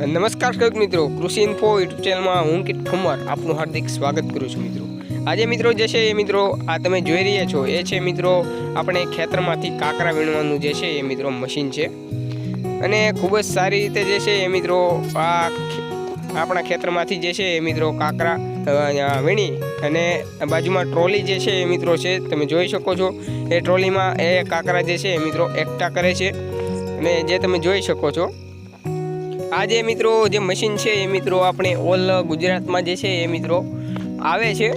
નમસ્કાર ખેડૂત મિત્રો, કૃષિ ઇન્ફો યુટ્યુબ ચેનલમાં હું કિટ ઠુમર આપનું હાર્દિક સ્વાગત કરું છું મિત્રો. આજે મિત્રો જે છે એ મિત્રો, આ તમે જોઈ રહ્યા છો, એ છે મિત્રો આપણે ખેતરમાંથી કાંકરા વીણવાનું જે છે એ મિત્રો મશીન છે. અને ખૂબ જ સારી રીતે જે છે એ મિત્રો આ આપણા ખેતરમાંથી જે છે એ મિત્રો કાંકરા વીણી અને બાજુમાં ટ્રોલી જે છે એ મિત્રો છે, તમે જોઈ શકો છો, એ ટ્રોલીમાં એ કાંકરા જે છે એ મિત્રો એકઠા કરે છે. અને જે તમે જોઈ શકો છો આ જે મિત્રો જે મશીન છે એ મિત્રો આપણે ઓલ ગુજરાતમાં જે છે એ મિત્રો આવે છે.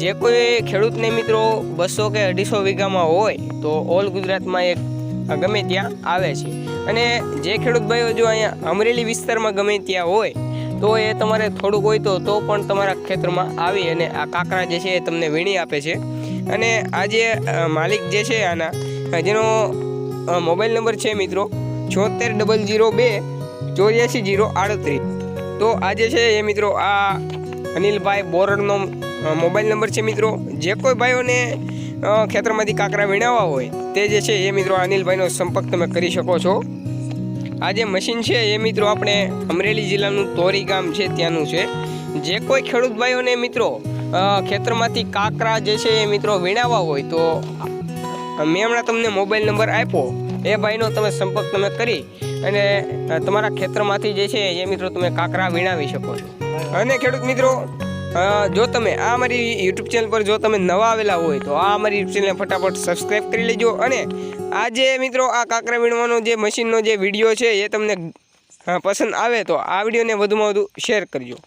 જે કોઈ ખેડૂતને મિત્રો બસો કે અઢીસો વીઘામાં હોય તો ઓલ ગુજરાતમાં એક ગમે ત્યાં આવે છે. અને જે ખેડૂત ભાઈઓ જો અહીંયા અમરેલી વિસ્તારમાં ગમે ત્યાં હોય તો એ તમારે થોડુંક હોય તો તો પણ તમારા ખેતરમાં આવી અને આ કાંકરા જે છે એ તમને વીણી આપે છે. અને આ જે માલિક જે છે આના, જેનો મોબાઈલ નંબર છે મિત્રો, છોતેર ડબલ જીરો બે ચોર્યાસી જીરો આડત્રીસ. તો આજે છે એ મિત્રો આ અનિલભાઈ બોરડનો મોબાઈલ નંબર છે મિત્રો. જે કોઈ ભાઈઓને ખેતરમાંથી કાંકરા વીણાવવા હોય, તે જે છે એ મિત્રો અનિલભાઈનો સંપર્ક તમે કરી શકો છો. આ જે મશીન છે એ મિત્રો આપણે અમરેલી જિલ્લાનું તોરી ગામ છે, ત્યાંનું છે. જે કોઈ ખેડૂત ભાઈઓને મિત્રો ખેતરમાંથી કાંકરા જે છે એ મિત્રો વીણાવવા હોય, તો મેં હમણાં તમને મોબાઈલ નંબર આપ્યો. એ ભાઈનો તમે સંપર્ક તમે કરી અને તમારા ખેતરમાંથી જે છે, એ મિત્રો તમે કાંકરા વીણાવી શકો છો. અને ખેડૂત મિત્રો જો તમે આ અમારી યુટ્યુબ ચેનલ પર જો તમે નવા આવેલા હોય, તો આ અમારી યુટ્યુબ ચેનલને ફટાફટ સબસ્ક્રાઈબ કરી લેજો અને આ જે મિત્રો આ કાંકરા વીણવાનો જે મશીનનો જે વીડિયો છે, એ તમને પસંદ આવે, તો આ વિડીયોને વધુમાં વધુ શેર કરજો.